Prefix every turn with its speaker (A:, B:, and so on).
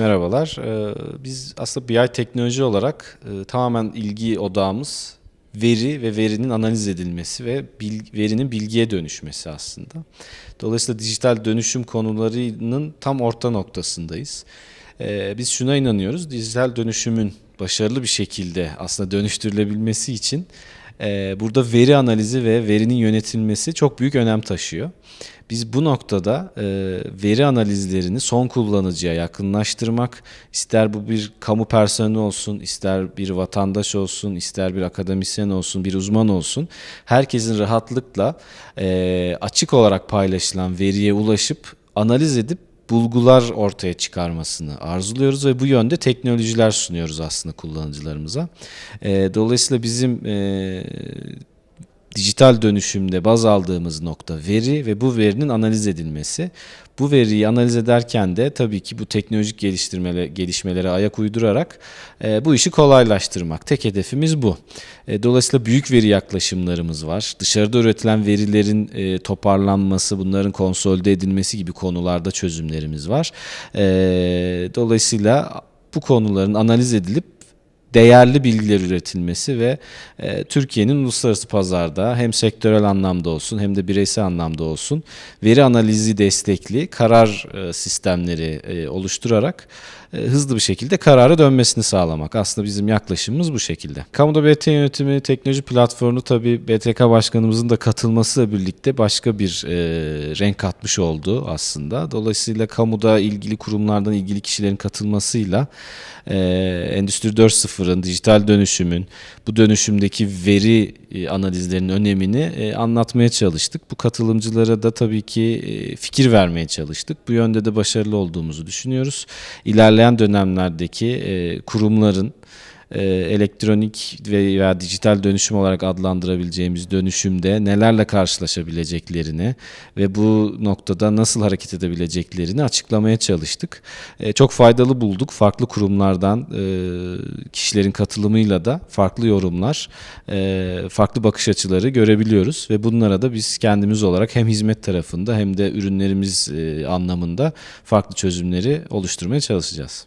A: merhabalar. Ee, Biz aslında BI teknoloji olarak e, tamamen ilgi odağımız veri ve verinin analiz edilmesi ve verinin bilgiye dönüşmesi aslında. Dolayısıyla dijital dönüşüm konularının tam orta noktasındayız. Ee, Biz şuna inanıyoruz, dijital dönüşümün başarılı bir şekilde aslında dönüştürülebilmesi için burada veri analizi ve verinin yönetilmesi çok büyük önem taşıyor. Biz bu noktada e, veri analizlerini son kullanıcıya yakınlaştırmak, ister bu bir kamu personeli olsun, ister bir vatandaş olsun, ister bir akademisyen olsun, bir uzman olsun, herkesin rahatlıkla e, açık olarak paylaşılan veriye ulaşıp analiz edip bulgular ortaya çıkarmasını arzuluyoruz ve bu yönde teknolojiler sunuyoruz aslında kullanıcılarımıza. Dolayısıyla bizim dijital dönüşümde baz aldığımız nokta veri ve bu verinin analiz edilmesi. Bu veriyi analiz ederken de tabii ki bu teknolojik geliştirmele, gelişmelere ayak uydurarak e, bu işi kolaylaştırmak. Tek hedefimiz bu. E, dolayısıyla büyük veri yaklaşımlarımız var. Dışarıda üretilen verilerin e, toparlanması, bunların konsolide edilmesi gibi konularda çözümlerimiz var. E, dolayısıyla bu konuların analiz edilip değerli bilgiler üretilmesi ve e, Türkiye'nin uluslararası pazarda hem sektörel anlamda olsun hem de bireysel anlamda olsun veri analizi destekli karar e, sistemleri e, oluşturarak hızlı bir şekilde karara dönmesini sağlamak. Aslında bizim yaklaşımımız bu şekilde. Kamuda BT yönetimi teknoloji platformu tabii BTK başkanımızın da katılmasıyla birlikte başka bir e, renk katmış oldu aslında. Dolayısıyla kamuda ilgili kurumlardan ilgili kişilerin katılmasıyla e, Endüstri 4.0'ın, dijital dönüşümün, bu dönüşümdeki veri e, analizlerinin önemini e, anlatmaya çalıştık. Bu katılımcılara da tabii ki e, fikir vermeye çalıştık. Bu yönde de başarılı olduğumuzu düşünüyoruz. İlerleyen dönemlerdeki e, kurumların e, elektronik veya dijital dönüşüm olarak adlandırabileceğimiz dönüşümde nelerle karşılaşabileceklerini ve bu noktada nasıl hareket edebileceklerini açıklamaya çalıştık. E, çok faydalı bulduk. Farklı kurumlardan e, kişilerin katılımıyla da farklı yorumlar, e, farklı bakış açıları görebiliyoruz ve bunlara da biz kendimiz olarak hem hizmet tarafında hem de ürünlerimiz e, anlamında farklı çözümleri oluşturmaya çalışacağız.